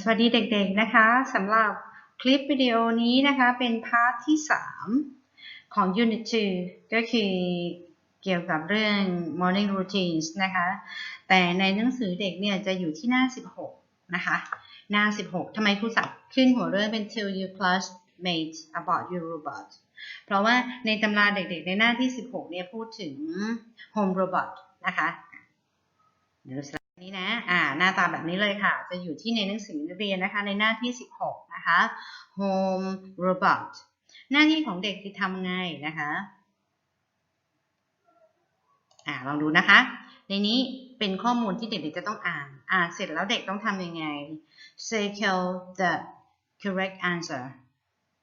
สวัสดีเด็กๆนะคะสำหรับคลิปวิดีโอนี้นะคะเป็นพาร์ทที่ 3 ของ Unit 2ก็คือเกี่ยวกับเรื่อง morning routines นะคะแต่ในหนังสือเด็กเนี่ยจะอยู่ที่หน้า 16 นะคะ หน้า 16ทำไมครูสับขึ้นหัวเรื่องเป็น tell your classmates about your robot เพราะว่าในตำราเด็กๆในหน้าที่ 16 เนี่ยพูดถึง home robot นะคะเดี๋ยวสไลด์ นี้นะ อ่า หน้าตาแบบนี้เลยค่ะ จะอยู่ที่ในหนังสือเรียนนะคะ ในหน้าที่ 16 นะคะ home robot หน้าที่ของเด็กคือทำไงนะคะ อ่า ลองดูนะคะ ในนี้เป็นข้อมูลที่เด็กๆจะต้องอ่าน อ่านเสร็จแล้วเด็กต้องทำยังไง circle the correct answer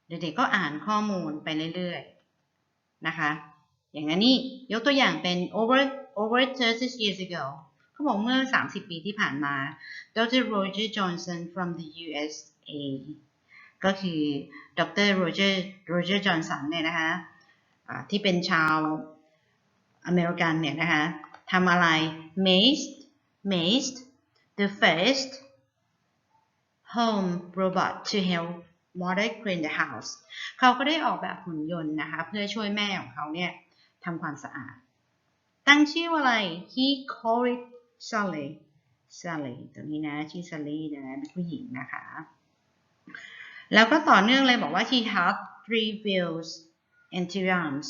เด็กๆก็อ่านข้อมูลไปเรื่อยๆ นะคะ อย่างนั้ยกตัวอย่างเป็น over over 30 years ago เขาบอกเมื่อ 30 ปีที่ผ่านมา Dr. Roger Johnson from the USA ก็คือดรโรเจอร์ โรเจอร์ จอห์นสันเนี่ยนะคะอ่าที่เป็นชาวอเมริกันเนี่ยนะคะทำอะไร made made the first home robot to help mother clean the house เขาก็ได้ออกแบบหุ่นยนต์นะคะ เพื่อช่วยแม่ของเขาเนี่ยทำความสะอาด ตั้งชื่ออะไร he called it Sally Sally ตรงนี้นะชื่อ Sally นะเป็นผู้หญิงนะคะ แล้วก็ต่อเนื่องเลยบอกว่า he had three wheels and two arms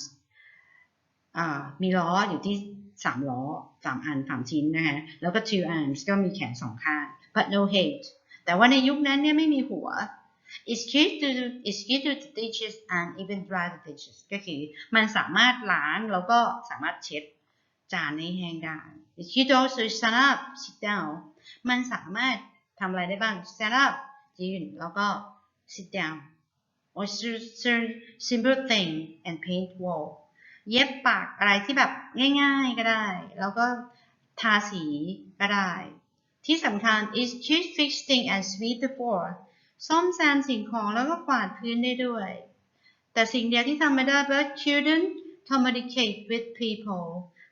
มีล้ออยู่ที่สามล้อสามอันสามชิ้นนะคะแล้วก็ two arms ก็มีแขนสองข้าง but no head แต่ว่าในยุคนั้นเนี่ยไม่มีหัว it's cute to it's cute to the dishes and even dry the dishes ก็คือมันสามารถล้างแล้วก็สามารถเช็ด จานให้แห้งได้ it's cute to also stand up sit down มันสามารถทำอะไรได้บ้าง stand up ยืนแล้วก็ sit down or simple thing and paint wall เย็บปากอะไรที่แบบง่ายๆก็ได้ แล้วก็ทาสีก็ได้ ที่สำคัญ is cheap fixing and sweep the floor ซ่อมแซมสิ่งของแล้วก็กวาดพื้นได้ด้วย แต่สิ่งเดียวที่ทำไม่ได้ but children communicate with people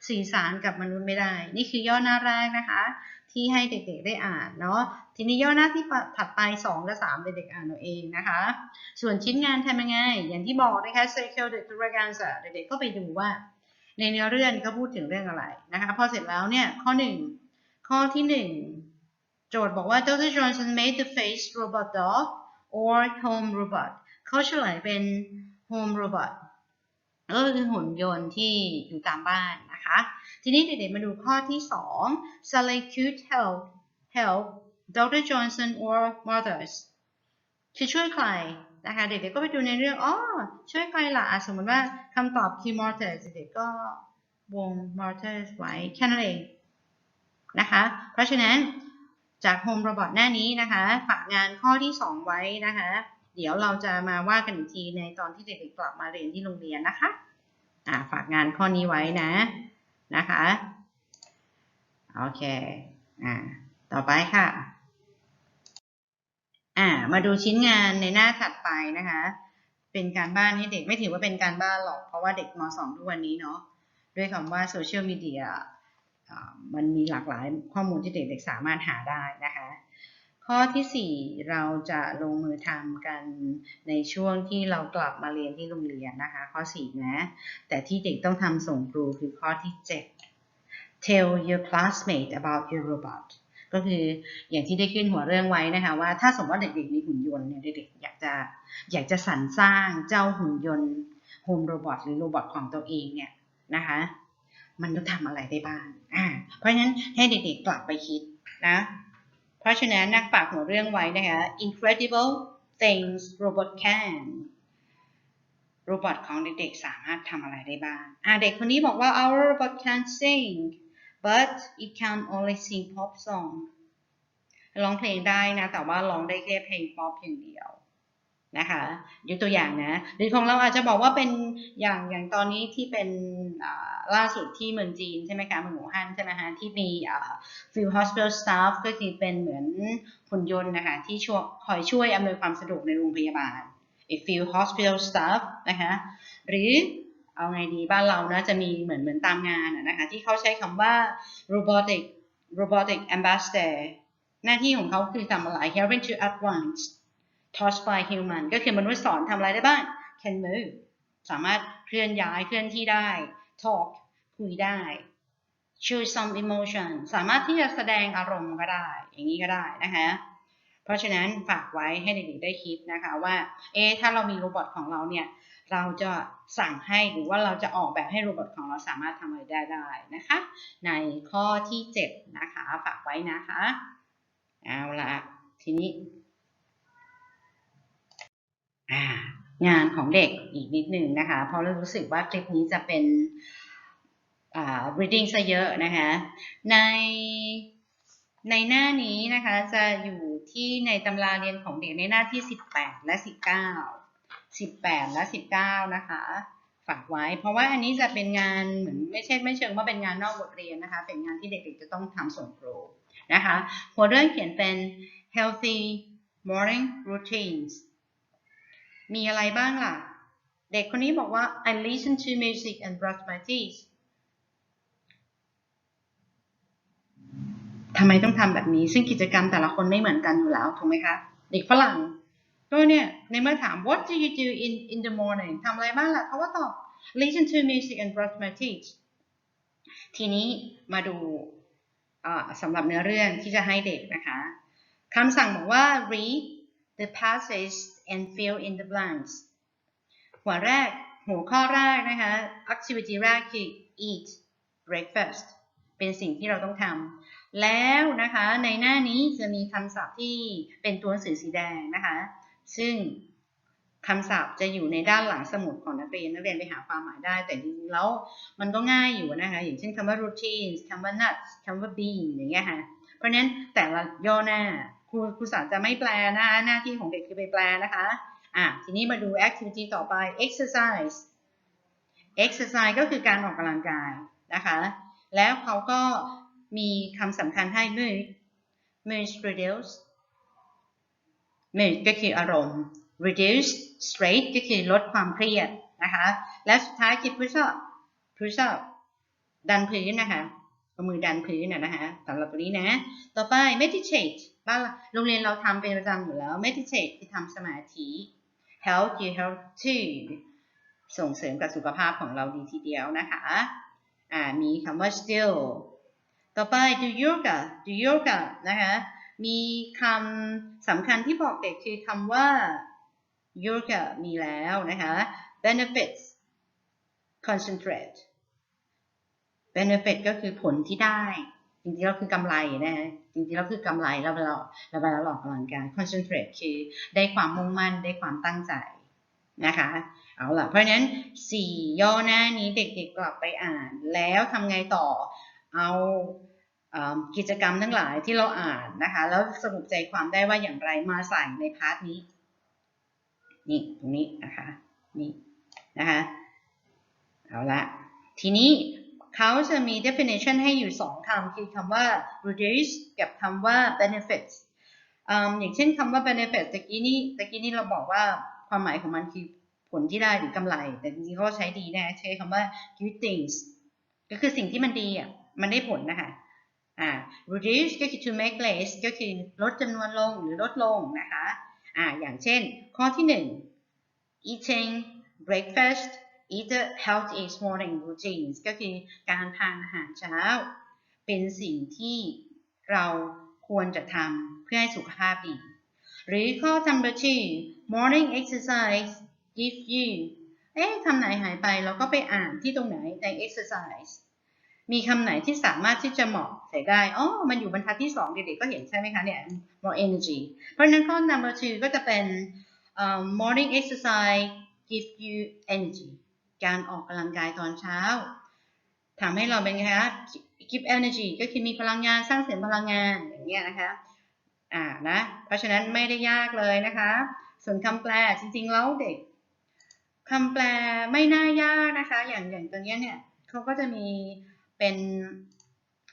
สื่อสารกับมนุษย์ไม่ได้ นี่คือย่อหน้าแรกนะคะ ที่ให้เด็กๆได้อ่านเนาะทีนี้ย่อหน้าที่ถัดไป 2 และ 3 เด็กๆอ่านเอาเองนะคะ ส่วนชิ้นงานทำยังไง อย่างที่บอกนะคะ circle the correct answer เด็กๆก็ไปดูว่า ในเนื้อเรื่องก็พูดถึงเรื่องอะไรนะคะพอเสร็จแล้วเนี่ยข้อ 1 ข้อที่ 1 โจทย์บอกว่า Dr. Johnson made the face robot dog or home robot เขาเฉลยเป็น home robot ก็คือหุ่นยนต์ที่อยู่ตามบ้าน นะคะ ทีนี้เด็กๆมาดูข้อที่2 Sally could help help Dr. Johnson or mothers คือช่วยใครนะคะเด็กๆก็ไปดูในเรื่องอ๋อช่วยใครละ่ะสมมติว่าคำตอบคือ mothers เด็กๆก็วง mothers ไว้แค่นั้นเองนะคะ เพราะฉะนั้นจาก home robot หน้านี้นะคะฝากงานข้อที่ 2 ไว้นะคะ เดี๋ยวเราจะมาว่ากันอีกทีในตอนที่เด็กๆกลับมาเรียนที่โรงเรียนนะคะ อ่าฝากงานข้อนี้ไว้นะนะคะโอเคอ่าต่อไปค่ะอ่ามาดูชิ้นงานในหน้าถัดไปนะคะ เป็นการบ้านให้เด็กไม่ถือว่าเป็นการบ้านหรอกเพราะว่าเด็กม .2 ทุกวันนี้เนาะด้วยคำว่าโซเชียลมีเดียมันมีหลากหลายข้อมูลที่เด็กๆสามารถหาได้นะคะ ข้อที่ 4 เราจะลงมือทำกันในช่วงที่เรากลับมาเรียนที่โรงเรียนนะคะ ข้อ 4 นะ แต่ที่เด็กต้องทำส่งครูคือข้อที่ 7 tell your classmate about your robot ก็คืออย่างที่ได้ขึ้นหัวเรื่องไว้นะคะว่าถ้าสมมติว่าเด็กๆมีหุ่นยนต์เนี่ยเด็กๆอยากจะอยากจะสรรสร้างเจ้าหุ่นยนต์โฮมโรบอทหรือโรบอทของตัวเองเนี่ยนะคะมันต้องทำอะไรได้บ้างอ่าเพราะฉะนั้นให้เด็กๆกลับไปคิดนะ ราะฉะนั้นนักปากหัวเรื่องไว้นะคะ incredible things robot can โรบอทของเด็กๆสามารถทำอะไรได้บ้างอ่าเด็กคนนี้บอกว่า our robot can sing but it can only sing pop song ร้องเพลงได้นะ แต่ว่าร้องได้แค่เพลงป๊อปเพียงเดียว นะคะยกตัวอย่างนะหรือของเราอาจจะบอกว่าเป็นอย่างอย่างตอนนี้ที่เป็นล่าสุดที่เมืองจีนใช่ไหมคะเมืองหูฮั่นใช่ไหมคะที่มี field hospital staff ก็คือเป็นเหมือนหุ่นยนต์นะคะที่ช่วยคอยช่วยอำนวยความสะดวกในโรงพยาบาล field hospital staff นะคะหรือเอาไงดีบ้านเรานะจะมีเหมือนเหมือนตามงานนะคะที่เขาใช้คำว่า robotic robotic ambassador หน้าที่ของเขาคือทำอะไร helping to advance taught by human ก็คือมนุษย์สอนทำอะไรได้บ้าง can move สามารถเคลื่อนย้ายเคลื่อนที่ได้ talk คุยได้ show some emotion สามารถที่จะแสดงอารมณ์ก็ได้ อย่างนี้ก็ได้นะคะ เพราะฉะนั้นฝากไว้ให้เด็กๆได้คิดนะคะว่า เอ๊ะ ถ้าเรามีโรบอทของเราเนี่ย เราจะสั่งให้หรือว่าเราจะออกแบบให้โรบอทของเราสามารถทำอะไรได้ได้นะคะ ในข้อที่ 7 นะคะ ฝากไว้นะคะ เอาละทีนี้ งานของเด็กอีกนิดหนึ่งนะคะ เพราะเรารู้สึกว่าคลิปนี้จะเป็น reading ซะเยอะนะคะ ในในหน้านี้นะคะจะอยู่ที่ในตำราเรียนของเด็กในหน้าที่ 18 และ 19 18 และ 19 นะคะ ฝากไว้เพราะว่าอันนี้จะเป็นงานเหมือนไม่ใช่ไม่เชิงว่าเป็นงานนอกบทเรียนนะคะ เป็นงานที่เด็กๆจะต้องทำส่งครูนะคะ หัวเรื่องเขียนเป็น healthy morning routines มีอะไรบ้างล่ะ เด็กคนนี้บอกว่า I listen to music and brush my teeth ทำไมต้องทำแบบนี้ ซึ่งกิจกรรมแต่ละคนไม่เหมือนกันอยู่แล้ว ถูกไหมคะ เด็กฝรั่งก็เนี่ย ในเมื่อถาม what do you do in in the morning ทำอะไรบ้างล่ะเขาก็ตอบ listen to music and brush my teeth ทีนี้มาดูสำหรับเนื้อเรื่องที่จะให้เด็กนะคะคำสั่งบอกว่า read the passage and fill in the blanks หัวแรกหัวข้อแรกนะคะ activity แรกคือ eat breakfast เป็นสิ่งที่เราต้องทำแล้วนะคะในหน้านี้จะมีคำศัพท์ที่เป็นตัวหนังสือสีแดงนะคะ ซึ่งคำศัพท์จะอยู่ในด้านหลังสมุดของนักเรียนนักเรียนไปหาความหมายได้ แต่จริงๆแล้วมันก็ง่ายอยู่นะคะอย่างเช่นคำว่า routine คำว่า nuts คำว่า bean อย่างเงี้ยค่ะเพราะฉะนั้นแต่ละย่อหน้า ครูครูสารจะไม่แปลนะคะหน้าที่ของเด็กคือไปแปลนะคะอะทีนี้มาดู activity ต่อไป exercise exercise ก็คือการออกกำลังกายนะคะ แล้วเขาก็มีคำสำคัญให้ mood mood reduce mood ก็คืออารมณ์ reduce stress ก็คือลดความเครียดนะคะ และสุดท้ายคือ push up push up ดันพื้นนะคะเอามือดันพื้นนะนะคะสำหรับตัวนี้นะ ต่อไป meditate บ้านโรงเรียนเราทำเป็นประจำอยู่แล้ว meditate คือทำสมาธิ health you health too ส่งเสริมกับสุขภาพของเราดีทีเดียวนะคะอ่ามีคำว่า still ต่อไป do yoga do yoga นะคะมีคำสำคัญที่บอกเด็กคือคำว่า yoga มีแล้วนะคะ benefits concentrate benefit ก็คือผลที่ได้ ริงๆแล้วคือกำไรนะฮะจริงๆแล้วคือกำไรแล้วเวลาเราเวลาเราออกกำลังกาย concentrate คือได้ความมุ่งมั่นได้ความตั้งใจนะคะ เอาล่ะ เพราะฉะนั้น 4 ย่อหน้านี้เด็กๆกลับไปอ่าน แล้วทำไงต่อเอากิจกรรมทั้งหลายที่เราอ่านนะคะ แล้วสรุปใจความได้ว่าอย่างไรมาใส่ในพาร์ทนี้ นี่ตรงนี้นะคะนี่นะคะเอาละทีนี้ เขาจะมี definition ให้อยู่ 2คำคือคำว่า reduce กับคำว่า benefits อย่างเช่นคำว่า benefits ตะกี้นี้ตะกี้นี้เราบอกว่าความหมายของมันคือผลที่ได้หรือกำไร แต่จริงๆเขาใช้ดีนะใช้คำว่า good things ก็คือสิ่งที่มันดีอะมันได้ผลนะคะอ่า reduce ก็คือ to make less ก็คือลดจำนวนลงหรือลดลงนะคะอ่าอย่างเช่นข้อที่ 1 eating breakfast eat the healthy morning routines ก็คือการทานอาหารเช้า เป็นสิ่งที่เราควรจะทำเพื่อให้สุขภาพดี หรือข้อ number two morning exercise give you เอ๊ะคำไหนหายไปเราก็ไปอ่านที่ตรงไหนใน exercise มีคำไหนที่สามารถที่จะเหมาะใส่ได้ อ๋อ มันอยู่บรรทัดที่ 2 เด็กๆก็เห็นใช่ไหมคะเนี่ย more energy เพราะนั้นข้อ number two ก็จะเป็น um, morning exercise give you energy การออกกำลังกายตอนเช้าทำให้เราเป็นไงคะ keep energy ก็คือมีพลังงานสร้างเสริมพลังงานอย่างเงี้ยนะคะ อ่านะ เพราะฉะนั้นไม่ได้ยากเลยนะคะ ส่วนคำแปลจริงๆแล้วเด็กคำแปลไม่น่ายากนะคะ อย่างอย่างตรงนี้เนี่ยเขาก็จะมีเป็น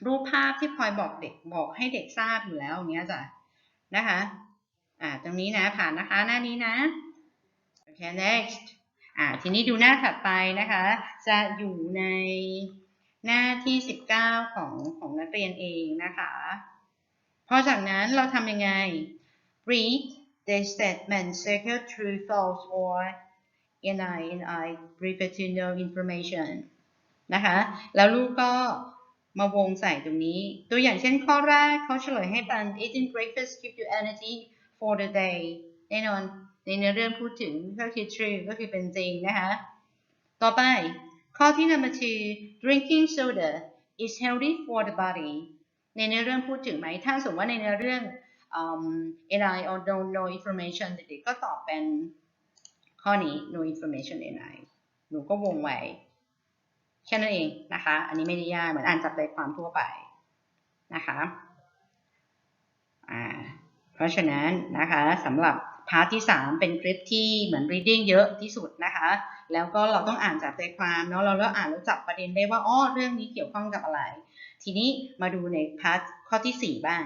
รูปภาพที่คอยบอกเด็กบอกให้เด็กทราบอยู่แล้วอย่างเงี้ยจ้ะนะคะ อ่า ตรงนี้นะผ่านนะคะหน้านี้นะโอเค next อ่าทีนี้ดูหน้าถัดไปนะคะ จะอยู่ในหน้าที่ 19 ของของนักเรียนเองนะคะพอจากนั้นเราทำยังไง read the statement circle true false or ni ni prefer to know information นะคะ แล้วลูกก็มาวงใส่ตรงนี้ ตัวอย่างเช่นข้อแรกเขาเฉลยให้เปัน eating breakfast give you energy for the day แน่นอน ในเนื้อเรื่องพูดถึงก็คือ true ก็คือเป็นจริงนะคะ ต่อไป ข้อที่ number two drinking soda is healthy for the body ในเนื้อเรื่องพูดถึงไหม ถ้าสมมติว่าในเนื้อเรื่องอืม ni or no no information เด็กๆก็ตอบเป็นข้อนี้ no information ni หนูก็วงไว้แค่นั้นเองนะคะ อันนี้ไม่ได้ยากเหมือนอ่านจับใจความทั่วไปนะคะ เพราะฉะนั้นนะคะสำหรับ พาร์ทที่ 3 เป็นคลิปที่เหมือน reading เยอะที่สุดนะคะ แล้วก็เราต้องอ่านจับใจความเนาะเราแล้วอ่านแล้วจับประเด็นได้ว่าอ้อเรื่องนี้เกี่ยวข้องกับอะไร ทีนี้มาดูในพาร์ทข้อที่ 4 บ้าง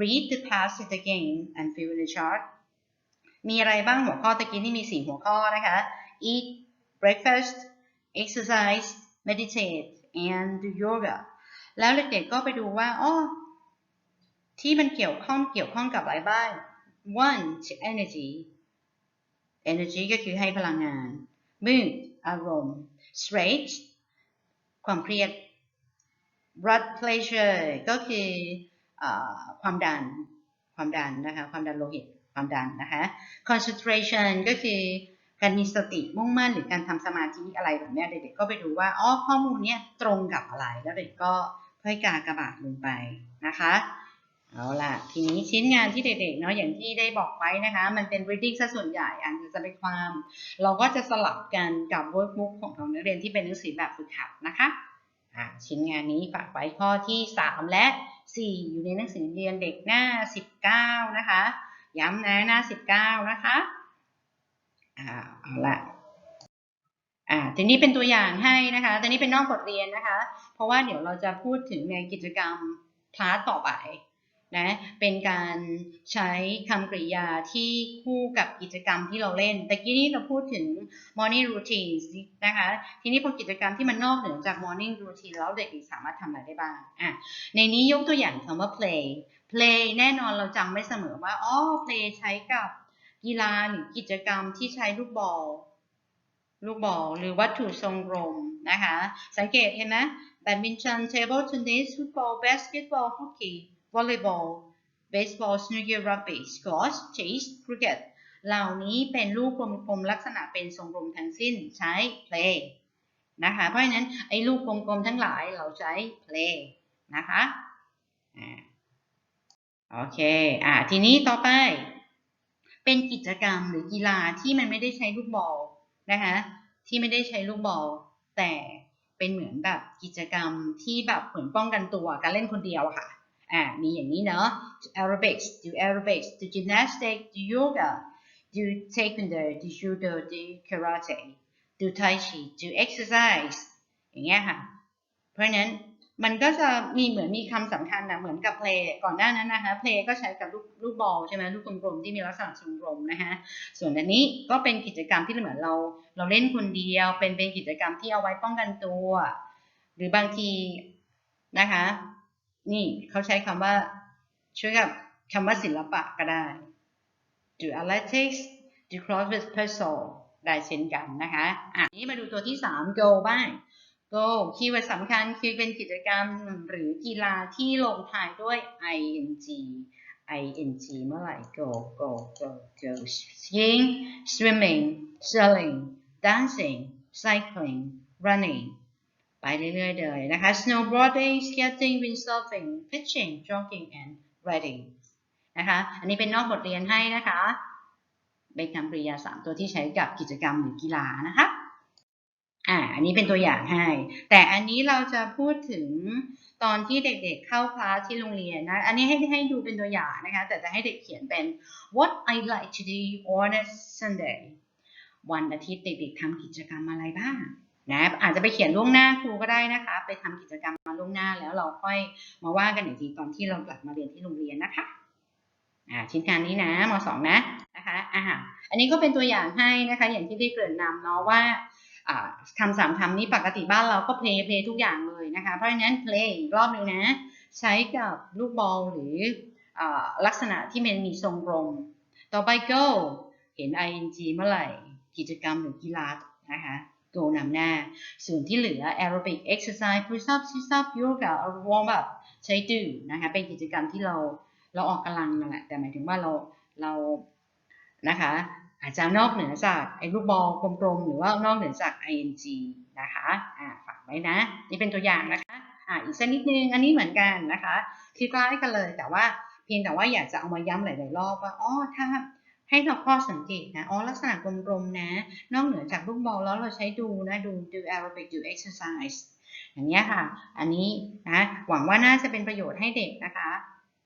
read the passage again and fill in the chart มีอะไรบ้างหัวข้อตะกี้ที่มี 4 หัวข้อนะคะ eat breakfast exercise meditate and do yoga แล้วเด็กๆก็ไปดูว่าอ้อที่มันเกี่ยวข้องเกี่ยวข้องกับอะไรบ้าง one energy energy ก็คือให้พลังงาน mood อารมณ์ stress ความเครียด blood pressure ก็คืออความดัน ความดันนะคะ ความดันโลหิต ความดันนะคะ concentration ก็คือการมีสติมุ่งมั่นหรือการทำสมาธิอะไรแบบนี้เด็กๆก็ไปดูว่าอ๋อข้อมูลเนี้ยตรงกับอะไรแล้วเด็กก็ค่อยกากระบาดลงไปนะคะ เอาล่ะ ทีนี้ชิ้นงานที่เด็กๆเนาะอย่างที่ได้บอกไว้นะคะ มันเป็น reading ซะส่วนใหญ่อ่านจะเป็นความ เราก็จะสลับกันกับ workbook ของของนักเรียนที่เป็นหนังสือแบบฝึกหัดนะคะอ่าชิ้นงานนี้ฝากไว้ข้อที่ 3 และ 4 อยู่ในหนังสือเรียนเด็กหน้า 19 นะคะ ย้ำนะหน้า 19 นะคะอ่าเอาล่ะอ่าทีนี้เป็นตัวอย่างให้นะคะแต่นี้เป็นนอกบทเรียนนะคะ เพราะว่าเดี๋ยวเราจะพูดถึงในกิจกรรมคลาสต่อไป นะเป็นการใช้คำกริยาที่คู่กับกิจกรรมที่เราเล่น แต่กี้นี้เราพูดถึง morning routines นะคะ ทีนี้พอกิจกรรมที่มันนอกเหนือจาก morning routine แล้วเด็กสามารถทำอะไรได้บ้างอะในนี้ยกตัวอย่างคำว่า play play แน่นอนเราจำไม่เสมอว่าอ๋อ play ใช้กับกีฬาหรือกิจกรรมที่ใช้ลูกบอลลูกบอลหรือวัตถุทรงกลมนะคะ สังเกตเห็นไหมแบดมินตันเทเบิลเทนนิสฟุตบอลบาสเกตบอลฮอกกี้ วอลเลย์บอลเบสบอลสโนว์เกียร์รักบี้สควอชเชสคริกเก็ตเหล่านี้เป็นลูกกลมๆลักษณะเป็นทรงกลมทั้งสิ้นใช้ play นะคะเพราะฉะนั้นไอ้ลูกกลมๆทั้งหลายเราใช้ play นะคะอ่าโอเคอ่าทีนี้ต่อไป เป็นกิจกรรมหรือกีฬาที่มันไม่ได้ใช้ลูกบอลนะคะที่ไม่ได้ใช้ลูกบอลแต่เป็นเหมือนแบบกิจกรรมที่แบบเหมือนป้องกันตัวการเล่นคนเดียวค่ะ อ่ามีอย่างนี้เนาะ aerobics do aerobics do gymnastics do yoga do taekwondo do judo do karate do tai chi do exercise อย่างเงี้ยค่ะ เพราะนั้นมันก็จะมีเหมือนมีคำสำคัญนะเหมือนกับ play ก่อนหน้านั้นนะคะ play ก็ใช้กับลูกลูกบอลใช่ไหมลูกกลมๆที่มีลักษณะทรงกลมนะคะส่วนอันนี้ก็เป็นกิจกรรมที่เหมือนเรา เราเล่นคนเดียวเป็นเป็นกิจกรรมที่เอาไว้ป้องกันตัว หรือบางทีนะคะ นี่เขาใช้คำว่าช่วยกับคำว่าศิลปะก็ได้ do athletics do crossword puzzle ได้เช่นกันนะคะอะนี้มาดูตัวที่ 3 go บ้าง go คีย์เวิร์ดสำคัญคือเป็นกิจกรรมหรือกีฬาที่ลงท้ายด้วย ing ing เมื่อไหร่ go go go go skiing swimming sailing dancing cycling running ไปเรื่อยๆเลยนะคะ snowboarding skating windsurfing fishing jogging and riding นะคะอันนี้เป็นนอกบทเรียนให้นะคะเป็นคำกริยาสามตัวที่ใช้กับกิจกรรมหรือกีฬานะคะอ่าอันนี้เป็นตัวอย่างให้ แต่อันนี้เราจะพูดถึงตอนที่เด็กๆเข้าคลาสที่โรงเรียนนะ อันนี้ให้ให้ดูเป็นตัวอย่างนะคะ แต่จะให้เด็กเขียนเป็น what I like to do on a Sunday วันอาทิตย์เด็กๆทำกิจกรรมอะไรบ้าง นะอาจจะไปเขียนล่วงหน้าครูก็ได้นะคะ ไปทำกิจกรรมมาล่วงหน้าแล้วเราค่อยมาว่ากันอีกทีตอนที่เรากลับมาเรียนที่โรงเรียนนะคะอ่าชิ้นงานนี้นะมสองนะนะคะอ่าอันนี้ก็เป็นตัวอย่างให้นะคะ อย่างที่ได้เกริ่นนำเนาะว่าอ่าคำสามคำนี้ปกติบ้านเราก็เพลย์เพลย์ทุกอย่างเลยนะคะ เพราะฉะนั้นเพลย์อีกรอบหนึ่งนะ ใช้กับลูกบอลหรืออ่าลักษณะที่มันมีทรงกลม ต่อไป go เห็น ing เมื่อไหร่ กิจกรรมหรือกีฬานะคะ go นำหน้า ส่วนที่เหลือ aerobic exercise push up sit up yoga warm up ใช้ do นะคะ เป็นกิจกรรมที่เราเราออกกำลังนั่นแหละ แต่หมายถึงว่าเราเรานะคะ อาจจะนอกเหนือจากไอ้ลูกบอลกลมๆ หรือว่านอกเหนือจาก ing นะคะอ่าฝากไว้นะ นี่เป็นตัวอย่างนะคะอ่าอีกสักนิดนึง อันนี้เหมือนกันนะคะ คือคล้ายกันเลย แต่ว่าเพียงแต่ว่าอยากจะเอามาย้ำหลายๆรอบว่า อ๋อ ถ้า ให้เราข้อสังเกตนะอ๋อลักษณะกลมๆนะ นอกเหนือจากลูกบอลแล้วเราใช้ดูนะดู do aerobic do exercise อย่างเงี้ยค่ะ อันนี้นะหวังว่าน่าจะเป็นประโยชน์ให้เด็กนะคะ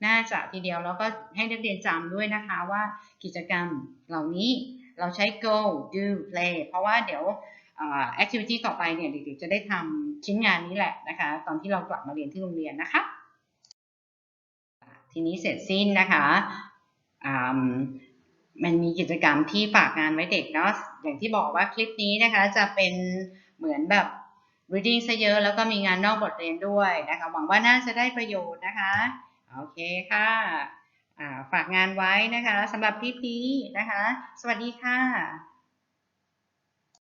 น่าจะทีเดียวแล้วก็ให้นักเรียนจำด้วยนะคะว่ากิจกรรมเหล่านี้เราใช้ go do play เพราะว่าเดี๋ยวอ่า activity ต่อไปเนี่ยเด็กๆจะได้ทำชิ้นงานนี้แหละนะคะ ตอนที่เรากลับมาเรียนที่โรงเรียนนะคะ ทีนี้เสร็จสิ้นนะคะอ่า มันมีกิจกรรมที่ฝากงานไว้เด็กเนาะอย่างที่บอกว่าคลิปนี้นะคะจะเป็นเหมือนแบบ reading ซะเยอะแล้วก็มีงานนอกบทเรียนด้วยนะคะหวังว่าน่าจะได้ประโยชน์นะคะ โอเคค่ะฝากงานไว้นะคะสำหรับคลิปนี้นะคะ สวัสดีค่ะ